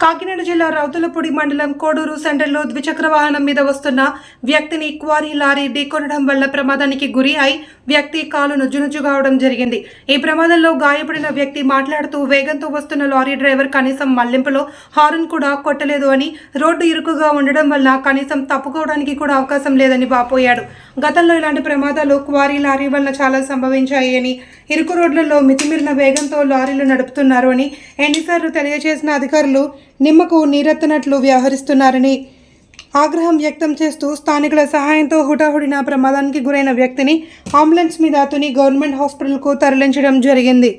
కాకినాడ జిల్లా రౌతులపూడి మండలం కోడూరు సెంటర్లో ద్విచక్ర వాహనం మీద వస్తున్న వ్యక్తిని క్వారీ లారీ ఢీకొనడం వల్ల ప్రమాదానికి గురి అయి వ్యక్తి కాలు నుజ్జునుజ్జు కావడం జరిగింది. ఈ ప్రమాదంలో గాయపడిన వ్యక్తి మాట్లాడుతూ వేగంతో వస్తున్న లారీ డ్రైవర్ కనీసం మళ్ళింపులో హారన్ కూడా కొట్టలేదు అని రోడ్డు ఇరుకుగా ఉండడం వల్ల కనీసం తప్పుకోవడానికి కూడా అవకాశం లేదని వాపోయాడు. గతంలో ఇలాంటి ప్రమాదాలు క్వారీ లారీ వల్ల చాలా సంభవించాయి అని ఇరుకు రోడ్లలో మితిమీరిన వేగంతో లారీలు నడుపుతున్నారు అని ఎన్నిసార్లు తెలియజేసిన అధికారులు నిమ్మకు నీరెత్తనట్లు వ్యవహరిస్తున్నారని ఆగ్రహం వ్యక్తం చేస్తూ స్థానికుల సహాయంతో హుటాహుడిన ప్రమాదానికి గురైన వ్యక్తిని అంబులెన్స్ మీద తుని గవర్నమెంట్ హాస్పిటల్కు తరలించడం జరిగింది.